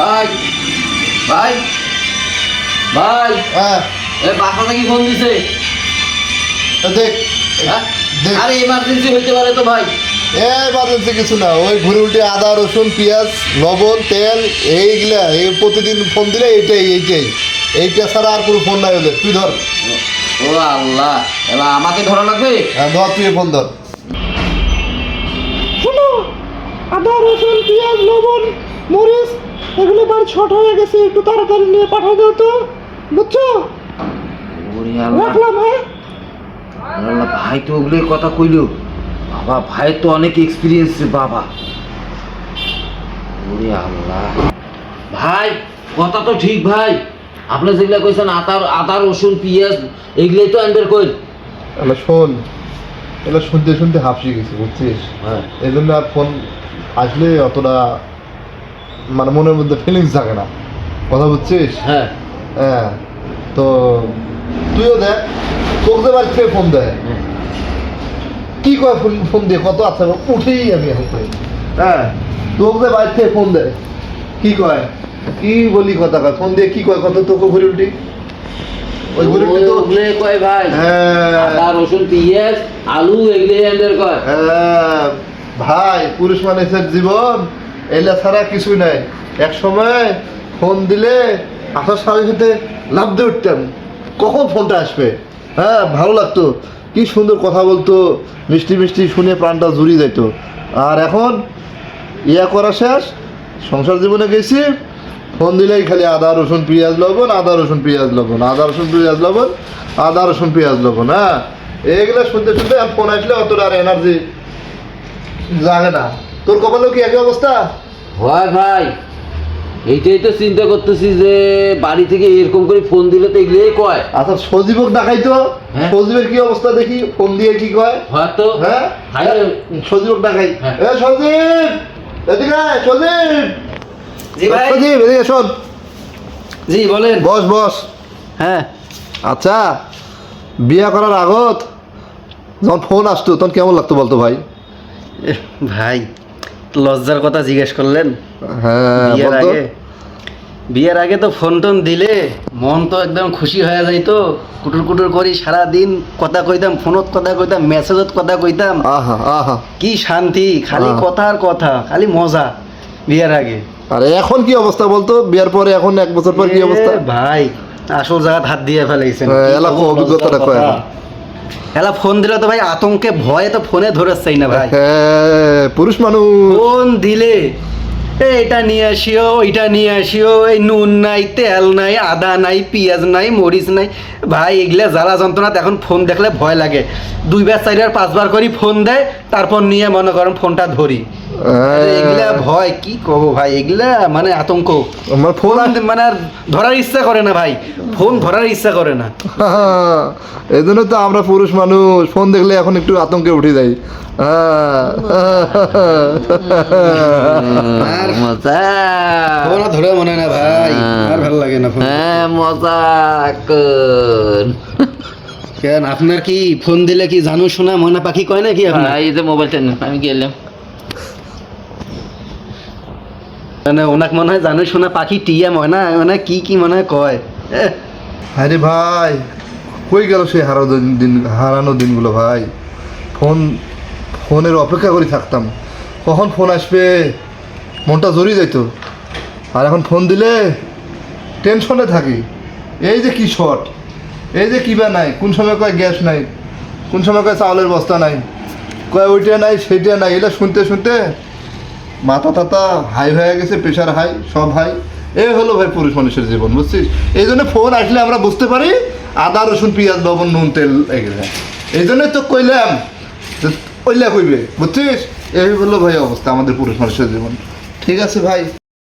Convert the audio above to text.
ভাই ভাই ভাই। হ্যাঁ। এ বাসা থেকে ফোন দিছে? তো দেখ। হ্যাঁ? আরে ইমার্জেন্সি হইতে পারে তো ভাই। এই বাজেছে কিছু না। ওই ঘুরে উল্টে আদা রসুন পেঁয়াজ লবণ তেল এইগুলা এই প্রতিদিন ফোন দিলে এইটাই এইটাই। এইটা ছাড়া আর কোনো ফোন নাই ওদের। তুই ধর। ও আল্লাহ। এবার আমাকে ধরা লাগবে? হ্যাঁ ধর তুই ফোন ধর। শোনো আদা রসুন পেঁয়াজ লবণ মরিচ এগুলো বার ছট হয়ে গেছে একটু তাড়াতাড়ি নিয়ে পাঠিয়ে দাও তো। বুঝছ? ওরে আল্লাহ। রাখলাম হ্যাঁ আল্লাহ ভাই তো ওগুলোর কথা কইলো। বাবা ভাই তো অনেক এক্সপিরিয়েন্স বাবা। ওরে আল্লাহ। ভাই কথা তো ঠিক ভাই। আপনি যেগুলা কইছেন আদার আদা রসুন পেঁয়াজ এগুলাই তো আনবের কই এলা শোন। এলা শুনতে শুনতে হাফসি গেছি বুঝছিস? হ্যাঁ। এই জন্য আর ফোন আসলে অতটা মানে মনের মধ্যে ফিলিংস থাকে না। কথা বুঝছিস? হ্যাঁ। হ্যাঁ। তো তুইও দেখ তোকে যে বাড়ি ফোন দেয়। কি কয় ফোন ফোন দিয়ে? কত আছে? উঠেই আমি এখন হ্যাঁ। তোকে যে বাড়ি থেকে ফোন দেয়? কি কয়? কি বলি কথা কয়? ফোন দিয়ে কি কয় কত তোকে ঘুরে উঠি। ওই ঘুরে উঠি তো ওগুলো কয় ভাই? হ্যাঁ। আদা রসুন পেঁয়াজ আলু এগুলাই কয়। হ্যাঁ, ভাই পুরুষ মানুষের জীবন এলা ছাড়া কিছুই নাই। এক সময় ফোন দিলে আসার সাথে সাথে লাভ দিয়ে উঠতাম। কখন ফোনটা আসবে? হ্যাঁ ভালো লাগতো। কি সুন্দর কথা বলতো। মিষ্টি মিষ্টি শুনে প্রাণটা জুড়িয়ে যেত আর এখন ইয়া করা শেষ। সংসার জীবনে গেছি। ফোন দিলেই খালি আদা, রসুন, পেঁয়াজ, লবণ, আদা, রসুন, পেঁয়াজ, লবণ, আদা, রসুন, পেঁয়াজ, লবণ, আদা, রসুন, পেঁয়াজ, লবণ হ্যাঁ। এগুলো শুনতে শুনতে ফোন আসলে অতটা আর এনার্জি জাগে না। তোর কপালেও কি একই অবস্থা? হয় ভাই। এইটাই তো চিন্তা করতেছি যে বাড়ি থেকে এরকম করে ফোন দিলে তো এগুলোই কয়। আচ্ছা সজীবক দেখাই তো। হ্যাঁ। সজীবের কি অবস্থা দেখি? ফোন দিয়ে কি কয়? হয়তো হ্যাঁ? সজীবক দেখাই হ্যাঁ। এ সজীব! এদিকে আয়, সজীব! জি ভাই। সজীব এদিকে শোন। জি বলেন। বস বস। হ্যাঁ। আচ্ছা বিয়ে করার আগত যখন ফোন আসতো তখন কেমন লাগতো বলতো ভাই? এহ, ভাই লজ্জার কথা জিজ্ঞেস করলেন? হ্যাঁ বিয়ের আগে? বিয়ের আগে তো ফোন টোন দিলে মন তো একদম খুশি হয়ে যাইতো। কুটুর কুটুর করি সারা দিন কথা কইতাম ফোনত কথা কইতাম মেসেজত কথা কইতাম। আহা আহা। কি শান্তি খালি আহ। কথা খালি মজা বিয়ের আগে। আর এখন কি অবস্থা বলতো? বিয়ের পরে এখন এক বছর পর কি অবস্থা? ভাই আসল জায়গাত হাত দিয়ে ফেলাইছেন। হ্যাঁ, কি এলা এলা ফোন দিলে তো ভাই আতঙ্কে ভয়ে তো ফোনে ধরেছেই না ভাই। হ্যাঁ পুরুষ মানুষ। ফোন দিলে "এ, এটা নিয়ে আসিও ওইটা নিয়ে আসিও এই নুন নাই তেল নাই আদা নাই পেঁয়াজ নাই মরিচ নাই। ভাই এগুলা জ্বালা যন্ত্রণা এখন ফোন দেখলে ভয় লাগে। দুইবার চারবার পাঁচবার করি ফোন দেয় তারপর নিয়ে মনে করেন ফোনটা ধরি। এগুলা ভয় কি কব ভাই? এগুলা মানে আতঙ্ক। আমার ফোন মানে আর ধরার ইচ্ছা করে না ভাই। ফোন ধরার ইচ্ছা করে না। এই জন্য তো আমরা পুরুষ মানুষ। ফোন দেখলে এখন একটু আতঙ্কে উঠে যাই। হ্যাঁ। আর মজা। ফোন ধরে মনে হয় না ভাই। আর ভালো লাগে না ফোন। হ্যাঁ মজা কেন? আপনার কি ফোন দিলে কি জানু শোনা ময়না পাখি কয় নাকি আপনার? এই যে মোবাইলটা আমি গেলাম। মানে ওনাকে মনে হয় জানু শোনা পাখি টিয়া ময়না মানে কি কি মনে হয় কয়। আরে ভাই, কই গেল সেই হারানো দিন- হারানো দিনগুলো ভাই? ফোন ফোনের অপেক্ষা করে থাকতাম। কখন ফোন আসবে? মনটা জড়িয়ে যেত আর এখন ফোন দিলে টেনশনে থাকি। এই যে কি শট? এই যে কিবা নাই? কোন সময় কয় গ্যাস নাই? কোন সময় কয় চাউলের বস্তা নাই? কয় ওইটা নাই, সেইটা নাই এটা শুনতে শুনতে মাথা টাথা হাই হয়ে গেছে প্রেশার হাই সব হাই এ হলো ভাই পুরুষ মানুষের জীবন, বুঝছিস? এই জন্য ফোন আসলে আমরা বুঝতে পারি, আদা, রসুন, পেঁয়াজ, লবণ, নুন, তেল এগুলো এই জন্যই তো কইলাম ওইলা কইবে, বুঝছিস? এই হলো ভাই অবস্থা আমাদের পুরুষ মানুষের জীবন। ঠিক আছে ভাই।